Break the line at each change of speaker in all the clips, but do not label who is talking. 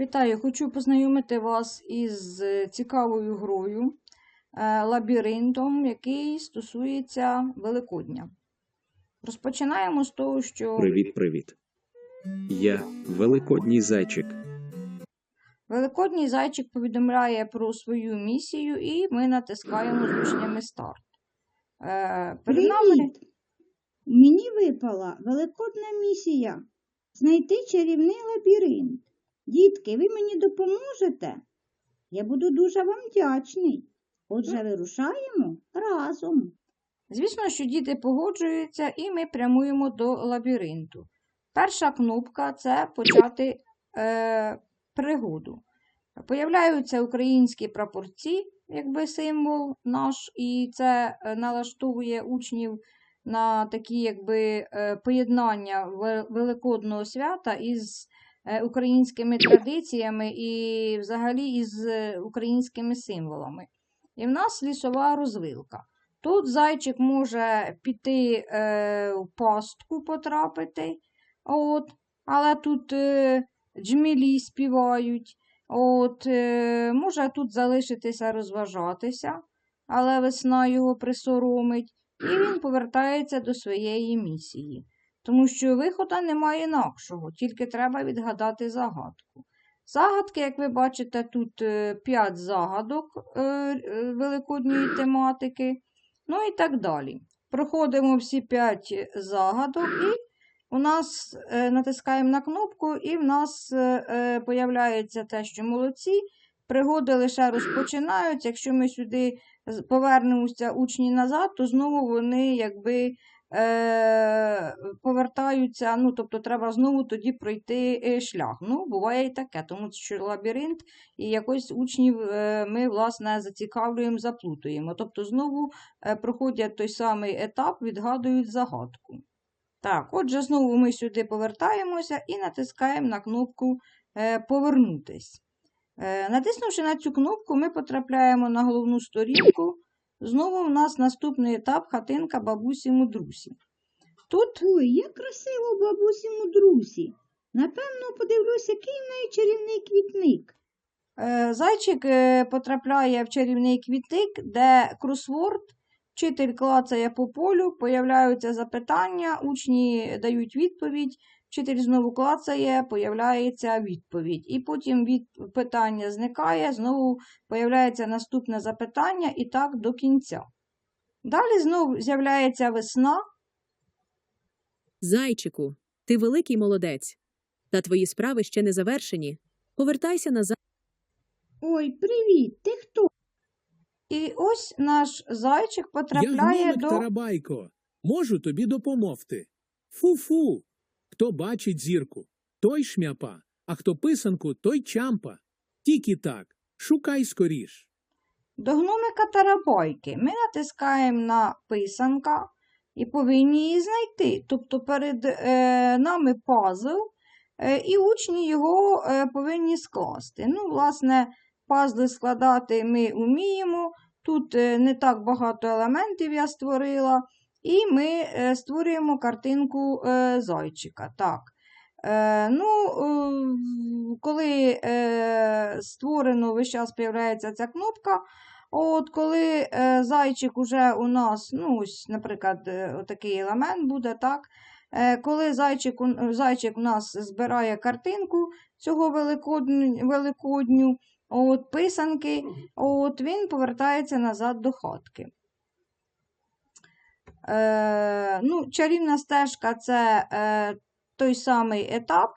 Вітаю! Хочу познайомити вас із е, цікавою грою е, лабіринтом, який стосується Великодня. Розпочинаємо з того, що
Привіт, привіт. Я великодній зайчик.
Великодній зайчик повідомляє про свою місію, і ми натискаємо з учнями старт. Е, Перед нами
Привіт! Мені випала великодна місія знайти чарівний лабіринт. Дітки, ви мені допоможете? Я буду дуже вам вдячний. Отже, вирушаємо разом.
Звісно, що діти погоджуються, і ми прямуємо до лабіринту. Перша кнопка це почати е, пригоду. Появляються українські прапорці, якби символ наш, і це е, налаштовує учнів на такі якби е, поєднання Великодного свята із українськими традиціями і взагалі із е, українськими символами. І в нас лісова розвилка. Тут зайчик може піти е, в пастку потрапити, от, але тут е, джмілі співають. От, е, може тут залишитися розважатися, але весна його присоромить, і він повертається до своєї місії. Тому що виходу немає інакшого, тільки треба відгадати загадку. Загадки, як ви бачите, тут 5 загадок е, е, великодньої тематики. Ну і так далі. Проходимо всі 5 загадок, і у нас е, натискаємо на кнопку, і в нас е, е, появляється те, що молодці. Пригоди лише розпочинаються. Якщо ми сюди повернемося учні назад, то знову вони якби е, повертаються. Ну, тобто треба знову тоді пройти е, шлях. Ну, буває і таке, тому що лабіринт і якось учнів е, ми, власне, зацікавлюємо, заплутуємо. Тобто знову е, проходять той самий етап, відгадують загадку. Так, отже, знову ми сюди повертаємося і натискаємо на кнопку Повернутись. Е, Натиснувши на цю кнопку, ми потрапляємо на головну сторінку. Знову в нас наступний етап хатинка бабусі мудрусі. Тут
Ой, як красиво бабусі мудрусі. Напевно, подивлюсь, який в неї чарівний квітник.
Е, Зайчик е, потрапляє в чарівний квітник, де кросворд, вчитель клацає по полю, появляються запитання, учні дають відповідь, вчитель знову клацає, появляється відповідь. І потім від питання зникає, знову появляється наступне запитання і так до кінця. Далі знову з'являється весна,
Зайчику, ти великий молодець. Та твої справи ще не завершені. Повертайся назад.
Ой, привіт! Ти хто?
і ось наш зайчик
Я
потрапляє
гномик
до.
Тарабайко. Можу тобі допомогти. Фу-фу. Хто бачить зірку, той шмяпа, а хто писанку, той чампа. Тільки так. Шукай скоріш.
До гномика Тарабайки ми натискаємо на писанка і повинні її знайти. Тобто перед е, нами пазл, е, і учні його е, повинні скласти. Ну, власне, пазли складати ми вміємо. Тут е, не так багато елементів я створила, і ми е, створюємо картинку е, зайчика. Так. Е, ну, коли створено, весь час з'являється ця кнопка. От коли зайчик уже у нас, ну, ось, наприклад, отакий елемент буде, так? Коли зайчик, зайчик у нас збирає картинку цього великодню, великодню от, писанки, от, він повертається назад до хатки. Е, ну, чарівна стежка це е, той самий етап.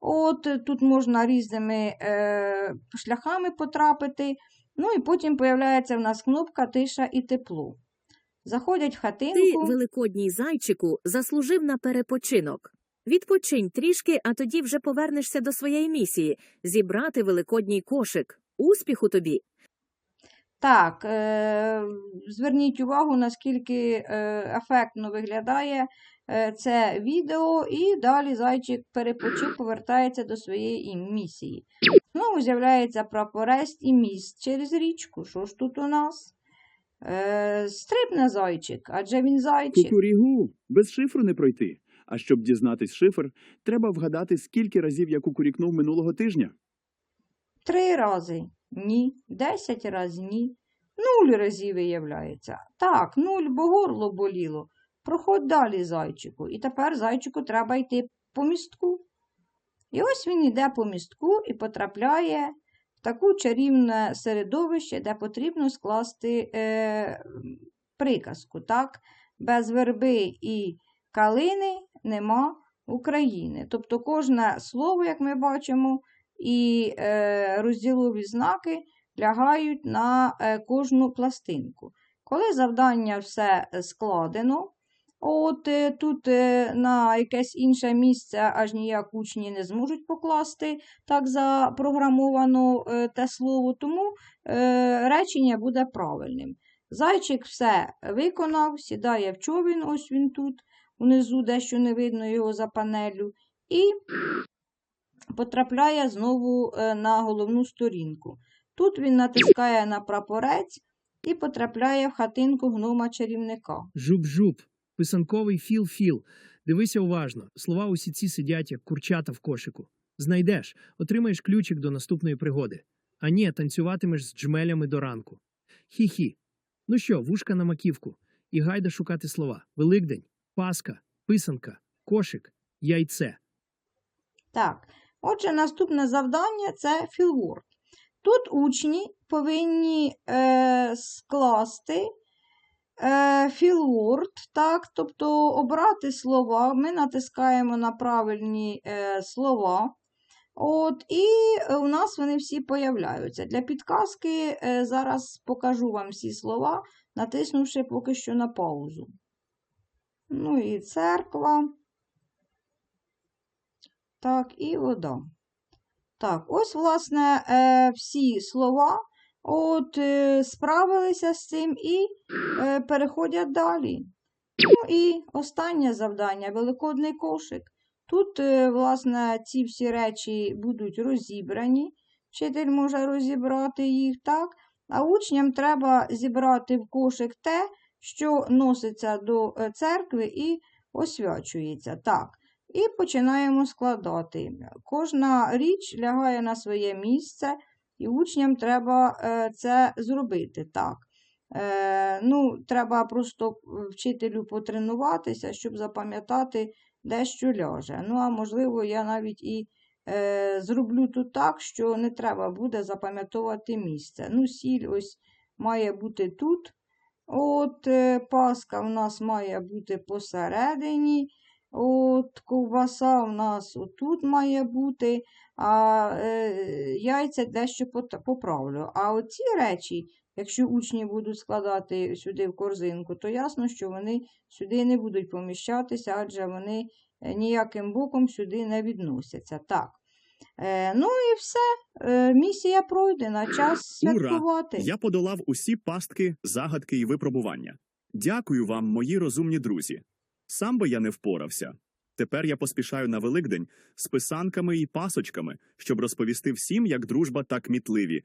От, тут можна різними е, шляхами потрапити. Ну і потім появляється в нас кнопка Тиша і тепло. Заходять в
Ти,
хатинку.
великодній зайчику, заслужив на перепочинок. Відпочинь трішки, а тоді вже повернешся до своєї місії зібрати великодній кошик. Успіху тобі!
Так, е, зверніть увагу, наскільки е, ефектно виглядає е, це відео, і далі зайчик перепочив, повертається до своєї місії. Знову з'являється прапорець і міст через річку. Що ж тут у нас? Е, стрибне зайчик, адже він зайчик.
Кукурігу, без шифру не пройти. А щоб дізнатись шифр, треба вгадати, скільки разів я кукурікнув минулого тижня.
Три рази ні, десять разів ні, нуль разів виявляється. Так, нуль, бо горло боліло. Проходь далі, зайчику. І тепер зайчику треба йти по містку. І ось він йде по містку і потрапляє в таку чарівне середовище, де потрібно скласти е, приказку. Так? Без верби і калини нема України. Тобто кожне слово, як ми бачимо, і е, розділові знаки лягають на е, кожну пластинку. Коли завдання все е, складено, от тут на якесь інше місце аж ніяк учні не зможуть покласти так запрограмовано те слово, тому речення буде правильним. Зайчик все виконав, сідає в човін, ось він тут, унизу дещо не видно його за панелю, і потрапляє знову е, на головну сторінку. Тут він натискає на прапорець і потрапляє в хатинку гнома чарівника.
Жуп-жуп, писанковий філ-філ. Дивися уважно. Слова усі ці сидять, як курчата в кошику. Знайдеш, отримаєш ключик до наступної пригоди. А ні, танцюватимеш з джмелями до ранку. Хі-хі. Ну що, вушка на маківку. І гайда шукати слова. Великдень, Паска, писанка, кошик, яйце.
Так, отже, наступне завдання це філворд. Тут учні повинні е, скласти е, філворд, так, тобто обрати слова. Ми натискаємо на правильні е, слова. От, і у нас вони всі появляються. Для підказки е, зараз покажу вам всі слова, натиснувши поки що на паузу. Ну і церква. Так, і вода. Так, ось, власне, е, всі слова от, е, справилися з цим і е, переходять далі. Ну і останнє завдання великодний кошик. Тут, власне, ці всі речі будуть розібрані. Вчитель може розібрати їх, так? А учням треба зібрати в кошик те, що носиться до церкви і освячується. Так. І починаємо складати. Кожна річ лягає на своє місце, і учням треба е, це зробити. Так. Е, ну, Треба просто вчителю потренуватися, щоб запам'ятати, де що ляже. Ну, а можливо, я навіть і е, зроблю тут так, що не треба буде запам'ятовувати місце. Ну, сіль ось має бути тут. От е, паска в нас має бути посередині. От ковбаса у нас отут має бути, а е, яйця дещо поправлю. А оці речі, якщо учні будуть складати сюди в корзинку, то ясно, що вони сюди не будуть поміщатися, адже вони е, ніяким боком сюди не відносяться. Так. Е, ну і все, е, місія пройдена, час
Ура!
святкувати.
Я подолав усі пастки, загадки і випробування. Дякую вам, мої розумні друзі. Сам би я не впорався. Тепер я поспішаю на Великдень з писанками і пасочками, щоб розповісти всім, як дружба та кмітливі.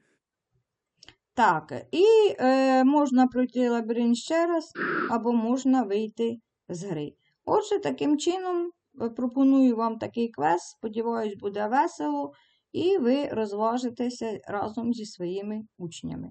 Так, і е, можна пройти лабіринт ще раз, або можна вийти з гри. Отже, таким чином е, пропоную вам такий квест. Сподіваюсь, буде весело, і ви розважитеся разом зі своїми учнями.